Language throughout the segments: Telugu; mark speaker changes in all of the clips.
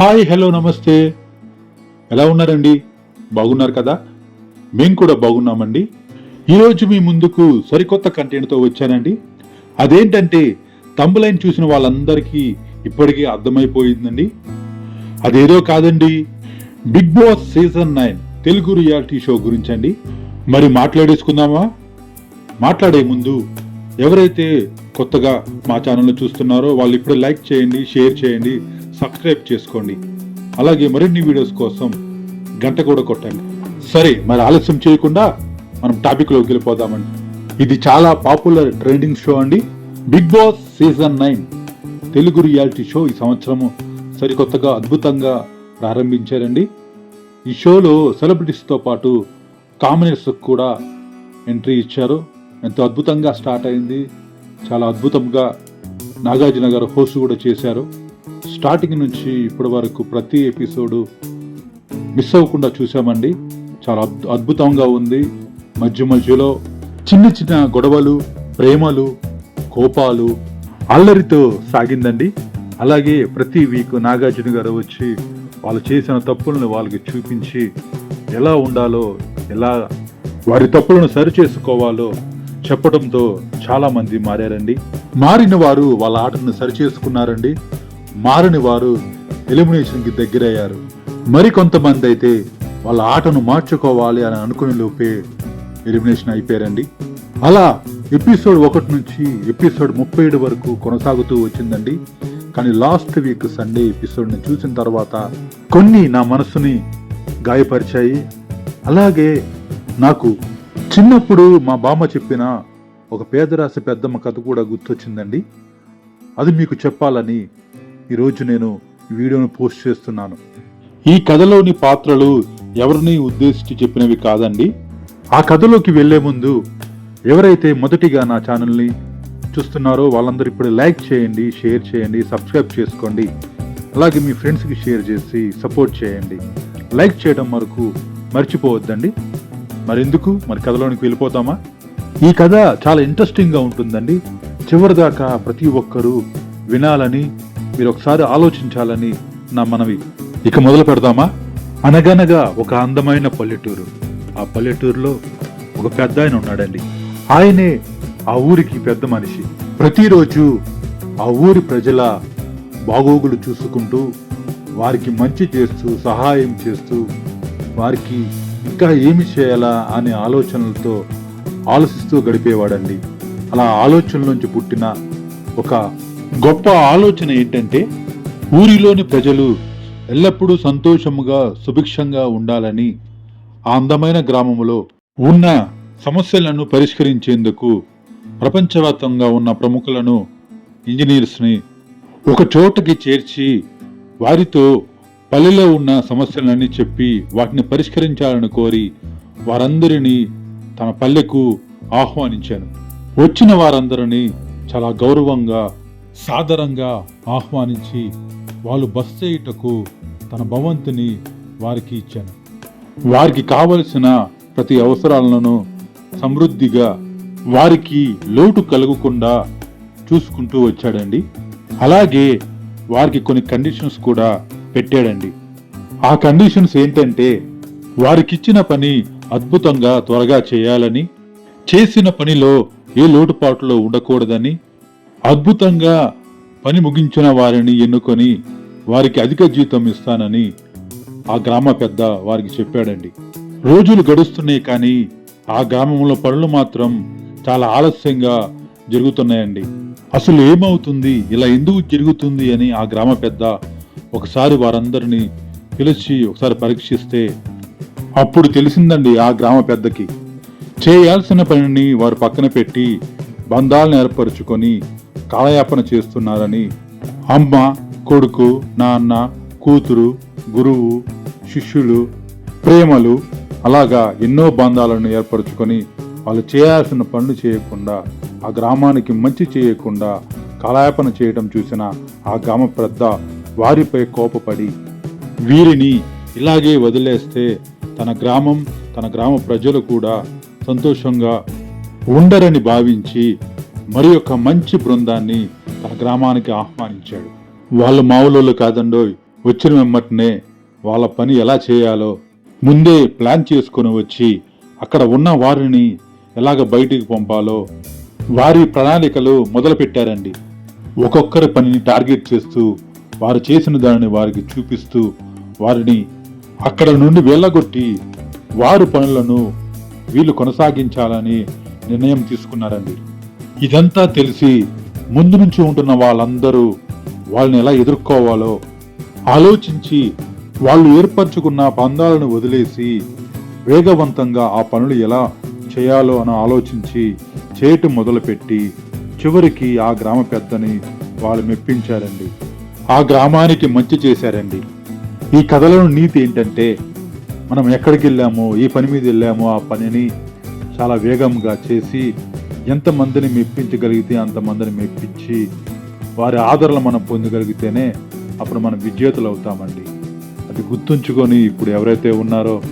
Speaker 1: హాయ్ హలో నమస్తే. ఎలా ఉన్నారండి? బాగున్నారు కదా? మేము కూడా బాగున్నామండి. ఈరోజు మీ ముందుకు సరికొత్త కంటెంట్తో వచ్చానండి. అదేంటంటే తంబులైన్ చూసిన వాళ్ళందరికీ ఇప్పటికీ అర్థమైపోయిందండి. అదేదో కాదండి Bigg Boss season nine Telugu reality show గురించండి. మరి మాట్లాడేసుకుందామా? మాట్లాడే ముందు ఎవరైతే కొత్తగా మా ఛానల్ని చూస్తున్నారో వాళ్ళు ఇప్పుడు లైక్ చేయండి షేర్ చేయండి సబ్స్క్రైబ్ చేసుకోండి. అలాగే మరిన్ని వీడియోస్ కోసం గంట కూడా కొట్టండి. సరే మరి ఆలస్యం చేయకుండా మనం టాపిక్లోకి వెళ్ళిపోదామండి. ఇది చాలా పాపులర్ ట్రెండింగ్ షో అండి. Bigg Boss season nine Telugu reality show ఈ సంవత్సరము సరికొత్తగా అద్భుతంగా ప్రారంభించారండి. ఈ షోలో సెలబ్రిటీస్తో పాటు కామనర్స్ కూడా ఎంట్రీ ఇచ్చారు. ఎంతో అద్భుతంగా స్టార్ట్ అయింది. చాలా అద్భుతంగా నాగార్జున గారు హోస్ట్ కూడా చేశారు. స్టార్టింగ్ నుంచి ఇప్పటి వరకు ప్రతి ఎపిసోడు మిస్ అవ్వకుండా చూసామండి. చాలా అద్భు- అద్భుతంగా ఉంది. మధ్య మధ్యలో చిన్న చిన్న గొడవలు ప్రేమలు కోపాలు అల్లరితో సాగిందండి. అలాగే ప్రతి వీక్ నాగార్జున గారు వచ్చి వాళ్ళు చేసిన తప్పులను వాళ్ళకి చూపించి ఎలా ఉండాలో ఎలా వారి తప్పులను సరి చేసుకోవాలో చెప్పడంతో చాలామంది మారారండి. మారిన వారు వాళ్ళ ఆటను సరి చేసుకున్నారండి. మారని వారు ఎలిమినేషన్కి దగ్గరయ్యారు. మరికొంతమంది అయితే వాళ్ళ ఆటను మార్చుకోవాలి అని అనుకునే లోపే ఎలిమినేషన్ అయిపోయారండి. అలా ఎపిసోడ్ ఒకటి నుంచి ఎపిసోడ్ ముప్పై ఏడు వరకు కొనసాగుతూ వచ్చిందండి. కానీ లాస్ట్ వీక్ సండే ఎపిసోడ్ని చూసిన తర్వాత కొన్ని నా మనసుని గాయపరిచాయి. అలాగే నాకు చిన్నప్పుడు మా బామ్మ చెప్పిన ఒక పేదరాశి పెద్దమ్మ కథ కూడా గుర్తొచ్చిందండి. అది మీకు చెప్పాలని ఈరోజు నేను ఈ వీడియోను పోస్ట్ చేస్తున్నాను. ఈ కథలోని పాత్రలు ఎవరిని ఉద్దేశించి చెప్పినవి కాదండి? ఆ కథలోకి వెళ్ళే ముందు ఎవరైతే మొదటిగా నా ఛానల్ని చూస్తున్నారో వాళ్ళందరూ ఇప్పుడు లైక్ చేయండి షేర్ చేయండి సబ్స్క్రైబ్ చేసుకోండి. అలాగే మీ ఫ్రెండ్స్కి షేర్ చేసి సపోర్ట్ చేయండి. లైక్ చేయడం వరకు మర్చిపోవద్దండి. మరెందుకు? మరి కథలోనికి వెళ్ళిపోతామా? ఈ కథ చాలా ఇంట్రెస్టింగ్గా ఉంటుందండి. చివరిదాకా ప్రతి ఒక్కరూ వినాలని మీరు ఒకసారి ఆలోచించాలని నా మనవి. ఇక మొదలు పెడదామా? అనగనగా ఒక అందమైన పల్లెటూరు. ఆ పల్లెటూరులో ఒక పెద్ద ఆయన ఉన్నాడండి. ఆయనే ఆ ఊరికి పెద్ద మనిషి. ప్రతిరోజు ఆ ఊరి ప్రజల బాగోగులు చూసుకుంటూ వారికి మంచి చేస్తూ సహాయం చేస్తూ వారికి ఇంకా ఏమి చేయాలా అనే ఆలోచనలతో ఆలోచిస్తూ గడిపేవాడండి. అలా ఆలోచనల నుంచి పుట్టిన ఒక గొప్ప ఆలోచన ఏంటంటే ఊరిలోని ప్రజలు ఎల్లప్పుడూ సంతోషముగా సుభిక్షంగా ఉండాలని ఆ అందమైన గ్రామములో ఉన్న సమస్యలను పరిష్కరించేందుకు ప్రపంచవ్యాప్తంగా ఉన్న ప్రముఖులను ఇంజనీర్స్ని ఒక చోటకి చేర్చి వారితో పల్లెలో ఉన్న సమస్యలన్నీ చెప్పి వాటిని పరిష్కరించాలని కోరి వారందరినీ తన పల్లెకు ఆహ్వానించాను. వచ్చిన వారందరినీ చాలా గౌరవంగా సాదరంగా ఆహ్వానించి వాళ్ళు బస్ చేయుటకు తన భవంతిని వారికి ఇచ్చాను. వారికి కావలసిన ప్రతి అవసరాలను సమృద్ధిగా వారికి లోటు కలగకుండా చూసుకుంటూ వచ్చాడండి. అలాగే వారికి కొన్ని కండిషన్స్ కూడా పెట్టాడండి. ఆ కండిషన్స్ ఏంటంటే వారికిచ్చిన పని అద్భుతంగా త్వరగా చేయాలని చేసిన పనిలో ఏ లోటుపాట్లు ఉండకూడదని అద్భుతంగా పని ముగించిన వారిని ఎన్నుకొని వారికి అధిక జీతం ఇస్తానని ఆ గ్రామ పెద్ద వారికి చెప్పాడండి. రోజులు గడుస్తున్నాయి కానీ ఆ గ్రామంలో పనులు మాత్రం చాలా ఆలస్యంగా జరుగుతున్నాయండి. అసలు ఏమవుతుంది? ఇలా ఎందుకు జరుగుతుంది అని ఆ గ్రామ పెద్ద ఒకసారి వారందరినీ పిలిచి ఒకసారి పరీక్షిస్తే అప్పుడు తెలిసిందండి ఆ గ్రామ పెద్దకి. చేయాల్సిన పనిని వారు పక్కన పెట్టి బంధాలను ఏర్పరచుకొని కాలయాపన చేస్తున్నారని అమ్మ కొడుకు నాన్న కూతురు గురువు శిష్యులు ప్రేమలు అలాగా ఎన్నో బంధాలను ఏర్పరచుకొని వాళ్ళు చేయాల్సిన పనులు చేయకుండా ఆ గ్రామానికి మంచి చేయకుండా కాలయాపన చేయడం చూసిన ఆ గ్రామ పెద్ద వారిపై కోపపడి వీరిని ఇలాగే వదిలేస్తే తన గ్రామం తన గ్రామ ప్రజలు కూడా సంతోషంగా ఉండరని భావించి మరి ఒక మంచి బృందాన్ని తన గ్రామానికి ఆహ్వానించాడు. వాళ్ళు మావులోళ్ళు కాదండోయ్ వచ్చిన వెమ్మటనే వాళ్ళ పని ఎలా చేయాలో ముందే ప్లాన్ చేసుకొని వచ్చి అక్కడ ఉన్న వారిని ఎలాగ బయటికి పంపాలో వారి ప్రణాళికలు మొదలుపెట్టారండి. ఒక్కొక్కరి పనిని టార్గెట్ చేస్తూ వారు చేసిన దానిని వారికి చూపిస్తూ వారిని అక్కడ నుండి వెళ్ళగొట్టి వారి పనులను వీళ్ళు కొనసాగించాలని నిర్ణయం తీసుకున్నారండి. ఇదంతా తెలిసి ముందు నుంచి ఉంటున్న వాళ్ళందరూ వాళ్ళని ఎలా ఎదుర్కోవాలో ఆలోచించి వాళ్ళు ఏర్పరచుకున్న పందాలను వదిలేసి వేగవంతంగా ఆ పనులు ఎలా చేయాలో అని ఆలోచించి చేయటం మొదలుపెట్టి చివరికి ఆ గ్రామ పెద్దని వాళ్ళు మెప్పించారండి. ఆ గ్రామానికి మంచి చేశారండి. ఈ కథలో నీతి ఏంటంటే మనం ఎక్కడికి వెళ్ళామో ఈ పని మీద వెళ్ళామో ఆ పనిని చాలా వేగంగా చేసి ఎంతమందిని మెప్పించగలిగితే అంతమందిని మెప్పించి వారి ఆదరణ మనం పొందగలిగితేనే అప్పుడు మనం విజేతలు అవుతామండి. అది గుర్తుంచుకొని ఇప్పుడు ఎవరైతే ఉన్నారో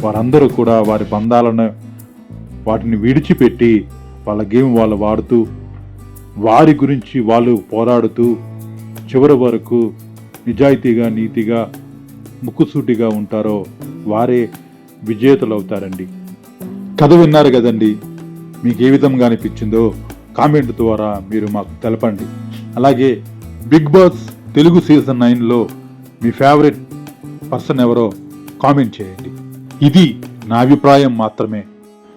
Speaker 1: వారందరూ కూడా వారి బంధాలను వాటిని విడిచిపెట్టి వాళ్ళ గేమ్ వాళ్ళు వాడుతూ వారి గురించి వాళ్ళు పోరాడుతూ చివరి వరకు నిజాయితీగా నీతిగా ముక్కుసూటిగా ఉంటారో వారే విజేతలు అవుతారండి. కథ విన్నారు కదండి? మీకు ఏ విధంగా అనిపించిందో కామెంట్ ద్వారా మీరు మాకు తెలపండి. అలాగే బిగ్ బాస్ తెలుగు సీజన్ నైన్లో మీ ఫేవరెట్ పర్సన్ ఎవరో కామెంట్ చేయండి. ఇది నా అభిప్రాయం మాత్రమే.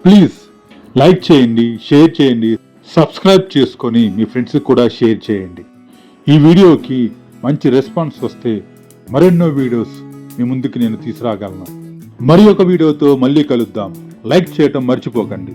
Speaker 1: ప్లీజ్ లైక్ చేయండి షేర్ చేయండి సబ్స్క్రైబ్ చేసుకొని మీ ఫ్రెండ్స్కి కూడా షేర్ చేయండి. ఈ వీడియోకి మంచి రెస్పాన్స్ వస్తే మరెన్నో వీడియోస్ మీ ముందుకు నేను తీసుకురాగలను. మరి ఒక వీడియోతో మళ్ళీ కలుద్దాం. లైక్ చేయటం మర్చిపోకండి.